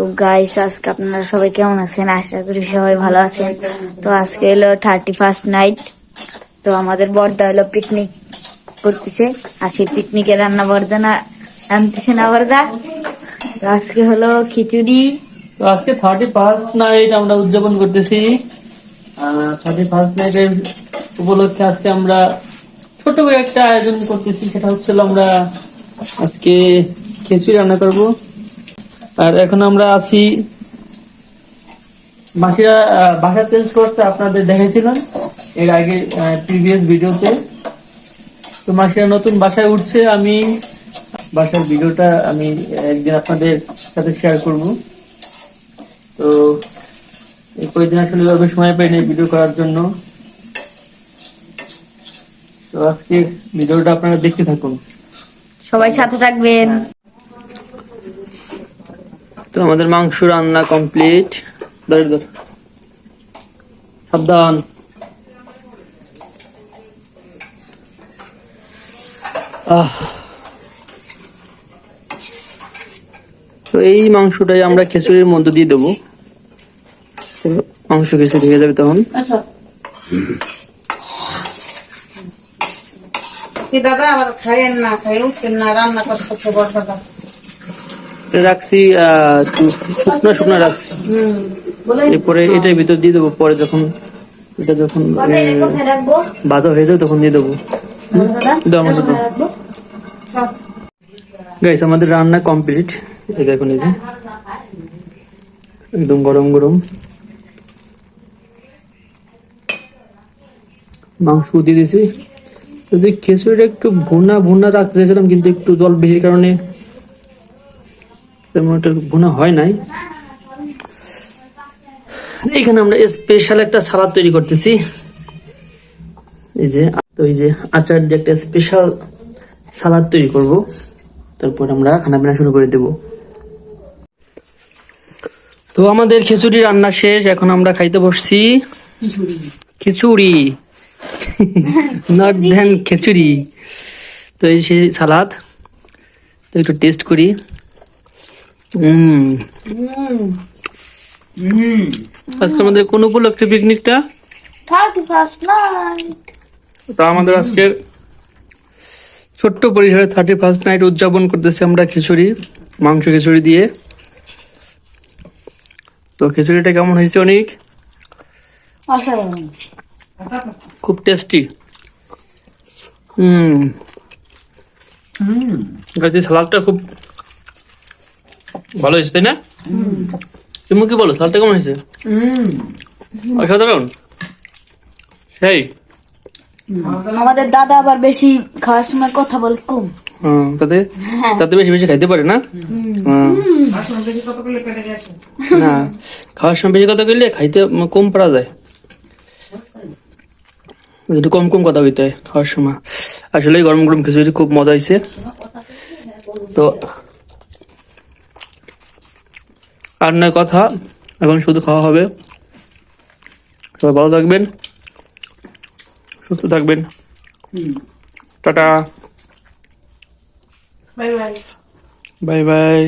তো গাইস আজকে আপনারা সবাই কেমন আছেন? আশা করি সবাই ভালো আছেন। তো আজকে হলো থার্টি ফার্স্ট নাইট তো আমাদের বর্দা হলো পিকনিক করতেছে। আর সেই পিকনিকে রান্না বর্দা রান্নতেছে না বর্দা? তো আজকে হলো খিচুড়ি। তো আজকে থার্টি ফার্স্ট নাইট আমরা উদযাপন করতেছি। থার্টি ফার্স্ট নাইটের উপলক্ষে আজকে আমরা ছোট করে একটা আয়োজন করতেছি। সেটা হচ্ছে আমরা আজকে খিচুড়ি রান্না করব। আর এখন আমরা আছি আহ, বাসা চেঞ্জ করতে আপনাদের দেখেছিলেন এর আগে প্রিভিয়াস ভিডিওতে তো মাসিরা নতুন বাসায় উঠছে আমি বাসার ভিডিওটা আমি একদিন আপনাদের সাথে শেয়ার করব। তো এই কয়েকদিন আসলে ওইভাবে সময় পাইনি ভিডিও করার জন্য। তো আজকে ভিডিওটা আপনারা দেখতে থাকুন। সবাই সাথে থাকবেন। তো আমাদের মাংস রান্না কমপ্লিট সাবধান। তো এই মাংসটাই আমরা খিচুড়ির মধ্যে দিয়ে দেবো। মাংস খিচুড়ি হয়ে যাবে তখন। কি দাদা, আবার খাইয়েন না খাই উঠছেন না, রান্না করতে এটা রাখছি শুকনো শুকনো রাখছি। এরপরে এটার ভিতর দিয়ে দেবো পরে যখন এটা যখন এটা ভাজা হয়ে যাবে তখন দিয়ে দেবো। গাইস আমাদের রান্না কমপ্লিট এই দেখুন এই যে। একদম গরম গরম। মাংস দিয়ে দিয়েছি। যদি খিচুড়িটা একটু ভুনা ভুনা রাখতে চাইছিলাম কিন্তু একটু জল বেশি কারণে তেমন একটা ভুনা হয় নাই। এখানে আমরা স্পেশাল একটা সালাদ তৈরি করতেছি। এই যে তো এই যে আচার দিয়ে একটা স্পেশাল সালাদ তৈরি করব। তারপর আমরা খানা পিনা শুরু করে দেব। তো আমাদের খিচুড়ি রান্না শেষ এখন আমরা খাইতে বসছি। খিচুড়ি। Not then khichuri. তো এই সেই সালাদ তো একটু টেস্ট করি। আজকে আমাদের কোন উপলক্ষে পিকনিকটা? থার্টি ফার্স্ট নাইট তো আমাদের আজকের ছোট্ট পরিসরে থার্টি ফার্স্ট নাইট উদযাপন করতেছি আমরা খিচুড়ি মাংস খিচুড়ি দিয়ে। তো খিচুড়িটা কেমন হয়েছে অনেক? খুব টেস্টি হুম। গাছের সালাদটা খুব ভালো হয়েছে তাই না? তুমি কি বলো সালাদটা কেমন হয়েছে? অসাধারণ সেই। আমাদের দাদা আবার বেশি খাওয়ার সময় কথা বলে কম। তাতে? তাতে বেশি বেশি খাইতে পারে না? না খাওয়ার সময় বেশি কথা কইলে খাইতে কম পারা যায়। একটু কম কম কথা কইতে হয় খাওয়ার সময়। আসলে গরম গরম খিচুড়ি খুব মজা হয়েছে তো আর নয় কথা এখন শুধু খাওয়া হবে। সবাই ভালো থাকবেন সুস্থ থাকবেন। Tata. Bye bye. Bye bye.